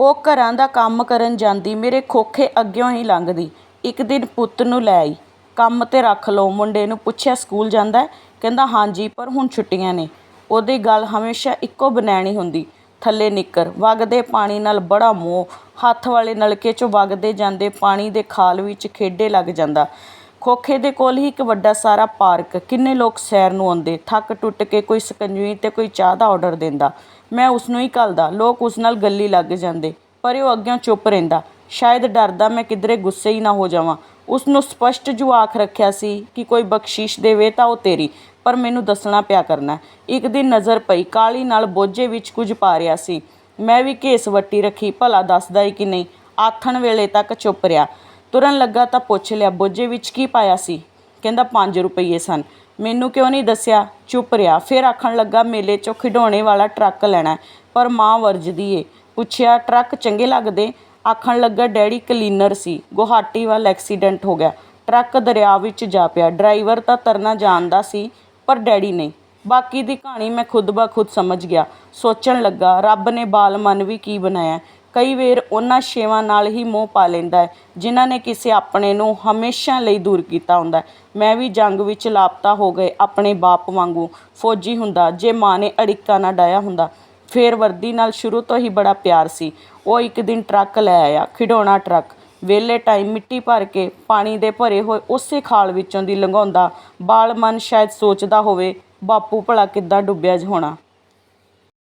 ਉਹ ਘਰਾਂ ਦਾ ਕੰਮ ਕਰਨ ਜਾਂਦੀ, ਮੇਰੇ ਖੋਖੇ ਅੱਗਿਓਂ ਹੀ ਲੰਘਦੀ। ਇੱਕ ਦਿਨ ਪੁੱਤ ਨੂੰ ਲੈ ਆਈ। ਕੰਮ 'ਤੇ ਰੱਖ ਲਓ, ਮੁੰਡੇ ਨੂੰ ਪੁੱਛਿਆ, ਸਕੂਲ ਜਾਂਦਾ ਕਹਿੰਦਾ, ਹਾਂਜੀ, ਪਰ ਹੁਣ ਛੁੱਟੀਆਂ ਨੇ। ਉਹਦੀ ਗੱਲ ਹਮੇਸ਼ਾ ਇੱਕੋ ਬਨੈਣੀ ਹੁੰਦੀ। ਥੱਲੇ ਨਿੱਕਰ, ਵਗਦੇ ਪਾਣੀ ਨਾਲ ਬੜਾ ਮੋਹ। ਹੱਥ ਵਾਲੇ ਨਲਕੇ 'ਚੋਂ ਵਗਦੇ ਜਾਂਦੇ ਪਾਣੀ ਦੇ ਖਾਲ ਵਿੱਚ ਖੇਡੇ ਲੱਗ ਜਾਂਦਾ। ਖੋਖੇ ਦੇ ਕੋਲ ਹੀ ਇੱਕ ਵੱਡਾ ਸਾਰਾ ਪਾਰਕ। ਕਿੰਨੇ ਲੋਕ ਸੈਰ ਨੂੰ ਆਉਂਦੇ, ਥੱਕ ਟੁੱਟ ਕੇ ਕੋਈ ਸਕੰਜਵੀ ਅਤੇ ਕੋਈ ਚਾਹ ਦਾ ਆਰਡਰ ਦਿੰਦਾ। ਮੈਂ ਉਸ ਨੂੰ ਹੀ ਘੱਲਦਾ, ਲੋਕ ਉਸ ਨਾਲ ਗੱਲੀ ਲੱਗ ਜਾਂਦੇ, ਪਰ ਉਹ ਅੱਗਿਓਂ ਚੁੱਪ ਰਹਿੰਦਾ। ਸ਼ਾਇਦ ਡਰਦਾ ਮੈਂ ਕਿਧਰੇ ਗੁੱਸੇ ਹੀ ਨਾ ਹੋ ਜਾਵਾਂ। ਉਸ ਨੂੰ ਸਪਸ਼ਟ ਜੋ ਆਖ ਰੱਖਿਆ ਸੀ ਕਿ ਕੋਈ ਬਖਸ਼ਿਸ਼ ਦੇਵੇ ਤਾਂ ਉਹ ਤੇਰੀ, ਪਰ ਮੈਨੂੰ ਦੱਸਣਾ ਪਿਆ ਕਰਨਾ। ਇੱਕ ਦਿਨ ਨਜ਼ਰ ਪਈ ਕਾਲੀ ਨਾਲ ਬੋਝੇ ਵਿੱਚ ਕੁਝ ਪਾ ਰਿਹਾ ਸੀ। ਮੈਂ ਵੀ ਘੇਸ ਵੱਟੀ ਰੱਖੀ, ਭਲਾ ਦੱਸਦਾ ਹੀ ਕਿ ਨਹੀਂ, ਆਥਣ ਵੇਲੇ ਤੱਕ ਚੁੱਪ ਰਿਹਾ। ਤੁਰਨ ਲੱਗਾ ਤਾਂ ਪੁੱਛ ਲਿਆ, ਬੋਝੇ ਵਿੱਚ ਕੀ ਪਾਇਆ ਸੀ? ਕਹਿੰਦਾ 5 ਰੁਪਏ ਸਨ। ਮੈਨੂੰ ਕਿਉਂ ਨਹੀਂ ਦੱਸਿਆ? ਚੁੱਪ ਰਿਹਾ। ਫਿਰ ਆਖਣ ਲੱਗਾ, ਮੇਲੇ 'ਚੋਂ ਖਿਡੌਣੇ ਵਾਲਾ ਟਰੱਕ ਲੈਣਾ ਪਰ ਮਾਂ ਵਰਜਦੀ ਏ। ਪੁੱਛਿਆ, ਟਰੱਕ ਚੰਗੇ ਲੱਗਦੇ? ਆਖਣ ਲੱਗਾ, ਡੈਡੀ ਕਲੀਨਰ ਸੀ, ਗੁਹਾਟੀ ਵੱਲ ਐਕਸੀਡੈਂਟ ਹੋ ਗਿਆ। ਟਰੱਕ ਦਰਿਆ ਵਿੱਚ ਜਾ ਪਿਆ। ਡਰਾਈਵਰ ਤਾਂ ਤਰਨਾ ਜਾਣਦਾ ਸੀ, ਪਰ ਡੈਡੀ ਨਹੀਂ। ਬਾਕੀ ਦੀ ਕਹਾਣੀ ਮੈਂ ਖੁਦ ਬ ਸਮਝ ਗਿਆ। ਸੋਚਣ ਲੱਗਾ, ਰੱਬ ਨੇ ਬਾਲ ਮਨ ਵੀ ਕੀ ਬਣਾਇਆ? ਕਈ ਵੇਰ ਉਹਨਾਂ ਛੇਵਾਂ ਨਾਲ ਹੀ ਮੋਹ ਪਾ ਲੈਂਦਾ ਹੈ, ਜਿਨ੍ਹਾਂ ਨੇ ਕਿਸੇ ਆਪਣੇ ਨੂੰ ਹਮੇਸ਼ਾ ਲਈ ਦੂਰ ਕੀਤਾ ਹੁੰਦਾ ਮੈਂ ਵੀ ਜੰਗ ਵਿੱਚ ਲਾਪਤਾ ਹੋ ਗਏ ਆਪਣੇ ਬਾਪ ਵਾਂਗੂ। ਫੌਜੀ ਹੁੰਦਾ, ਜੇ ਮਾਂ ਨੇ ਅੜਿੱਕਾ ਨਾ ਡਾਇਆ ਹੁੰਦਾ, ਫੇਰ ਵਰਦੀ ਨਾਲ ਸ਼ੁਰੂ ਤੋਂ ਹੀ ਬੜਾ ਪਿਆਰ ਸੀ। ਉਹ ਇੱਕ ਦਿਨ ਟਰੱਕ ਲੈ ਆਇਆ, ਖਿਡੌਣਾ ਟਰੱਕ। ਵਿਹਲੇ ਟਾਈਮ ਮਿੱਟੀ ਭਰ ਕੇ ਪਾਣੀ ਦੇ ਭਰੇ ਹੋਏ ਉਸੇ ਖਾਲ ਵਿੱਚੋਂ ਦੀ ਲੰਘਾਉਂਦਾ, ਬਾਲ ਮਨ ਸ਼ਾਇਦ ਸੋਚਦਾ ਹੋਵੇ, ਬਾਪੂ ਭਲਾ ਕਿੱਦਾਂ ਡੁੱਬਿਆ ਜ ਹੋਣਾ।